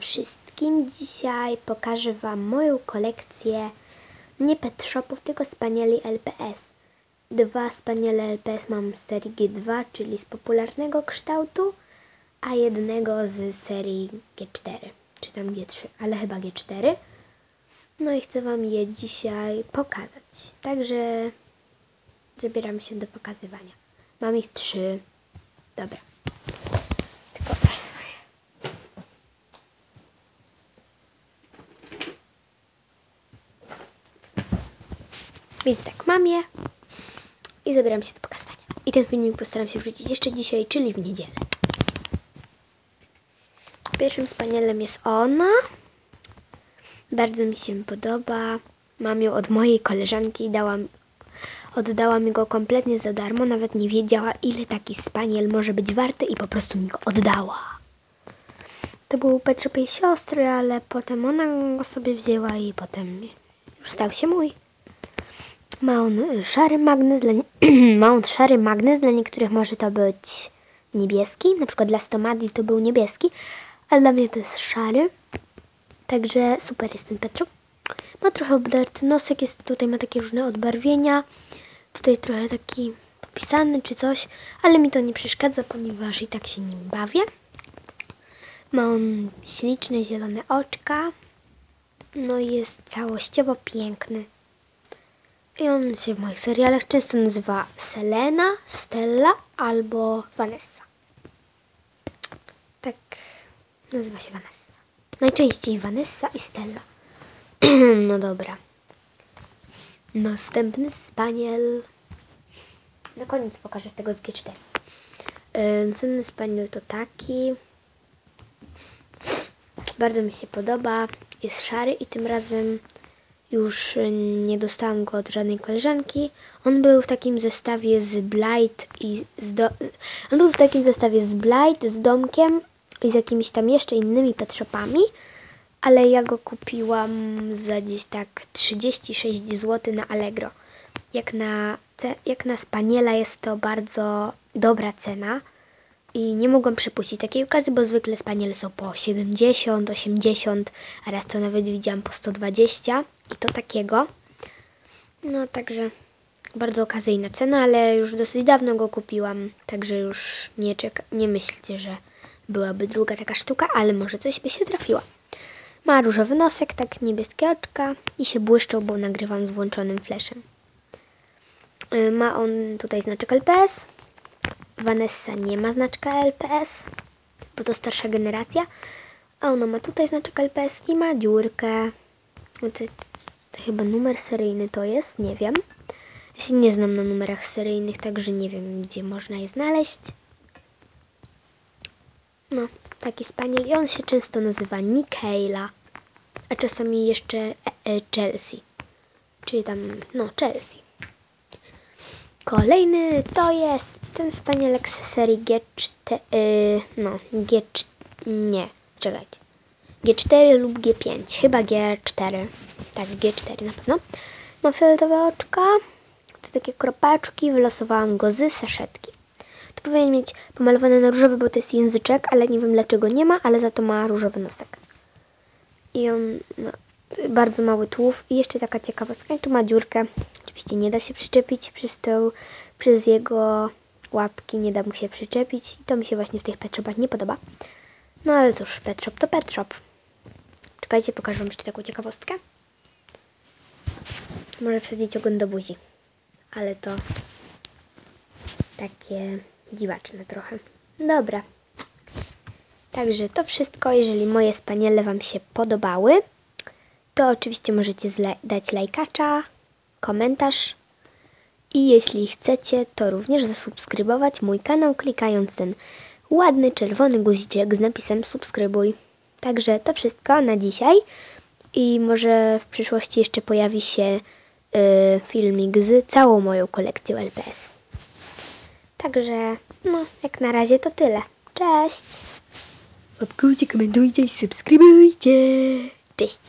wszystkim. Dzisiaj pokażę Wam moją kolekcję nie pet shopów, tylko spanieli LPS. Dwa spaniele LPS mam z serii G2, czyli z popularnego kształtu, a jednego z serii G4, czy tam G3, ale chyba G4. No i chcę Wam je dzisiaj pokazać. Także zabieram się do pokazywania. Mam ich trzy. Dobra. Tylko wezmę je. Więc tak, mam je i zabieram się do pokazywania. I ten filmik postaram się wrzucić jeszcze dzisiaj, czyli w niedzielę. Pierwszym spanielem jest ona. Bardzo mi się podoba. Mam ją od mojej koleżanki. Dałam, oddała mi go kompletnie za darmo. Nawet nie wiedziała, ile taki spaniel może być warty i po prostu mi go oddała. To był Pet siostry, ale potem ona go sobie wzięła i potem już stał się mój. Ma on y, szary magnes, dla, ma on szary magnes, dla niektórych może to być niebieski, na przykład dla Stomadi to był niebieski, ale dla mnie to jest szary. Także super jest ten Petru. Ma trochę obdarty nosek, jest tutaj ma takie różne odbarwienia. Tutaj trochę taki popisany czy coś, ale mi to nie przeszkadza, ponieważ i tak się nim bawię. Ma on śliczne zielone oczka. No i jest całościowo piękny. I on się w moich serialach często nazywa Selena, Stella albo Vanessa. Tak nazywa się Vanessa. Najczęściej Vanessa i Stella. no dobra. Następny spaniel. Na koniec pokażę tego z G4. Yy, Następny spaniel to taki. Bardzo mi się podoba. Jest szary i tym razem już y, nie dostałam go od żadnej koleżanki. On był w takim zestawie z Blight i z do... On był w takim zestawie z Blight, z domkiem i z jakimiś tam jeszcze innymi pet shopami, ale ja go kupiłam za gdzieś tak 36 zł na Allegro. Jak na, jak na Spaniela jest to bardzo dobra cena i nie mogłam przepuścić takiej okazji, bo zwykle Spaniele są po 70, 80, a raz to nawet widziałam po 120 i to takiego. No także bardzo okazyjna cena, ale już dosyć dawno go kupiłam, także już nie, czeka, nie myślcie, że byłaby druga taka sztuka, ale może coś by się trafiła. Ma różowy nosek, tak niebieskie oczka i się błyszczą, bo nagrywam z włączonym flashem. Y, Ma on tutaj znaczek LPS. Vanessa nie ma znaczka LPS, bo to starsza generacja. A ona ma tutaj znaczek LPS i ma dziurkę. To, to chyba numer seryjny to jest, nie wiem. Ja się nie znam na numerach seryjnych, także nie wiem, gdzie można je znaleźć. No, taki spaniel i on się często nazywa Nikaela, a czasami jeszcze e, e, Chelsea, czyli tam, no, Chelsea. Kolejny to jest ten spanielek z serii G4, yy, no, G4, nie, czekajcie, G4 lub G5, chyba G4, tak, G4 na pewno. Ma fioletowe oczka, to takie kropeczki, wylosowałam go z saszetki. To powinien mieć pomalowane na różowy, bo to jest języczek, ale nie wiem dlaczego nie ma, ale za to ma różowy nosek. I on ma bardzo mały tułów i jeszcze taka ciekawostka, i tu ma dziurkę. Oczywiście nie da się przyczepić przez, tą, przez jego łapki, nie da mu się przyczepić i to mi się właśnie w tych pet shopach nie podoba. No ale cóż, pet to pet shop. Czekajcie, pokażę wam jeszcze taką ciekawostkę. Może wsadzić ogon do buzi, ale to takie dziwaczne trochę. Dobra. Także to wszystko. Jeżeli moje spaniele Wam się podobały, to oczywiście możecie dać lajkacza, komentarz i jeśli chcecie, to również zasubskrybować mój kanał klikając ten ładny czerwony guziczek z napisem subskrybuj. Także to wszystko na dzisiaj i może w przyszłości jeszcze pojawi się y, filmik z całą moją kolekcją LPS. Także, no, jak na razie to tyle. Cześć! Łapkujcie, komentujcie i subskrybujcie. Cześć!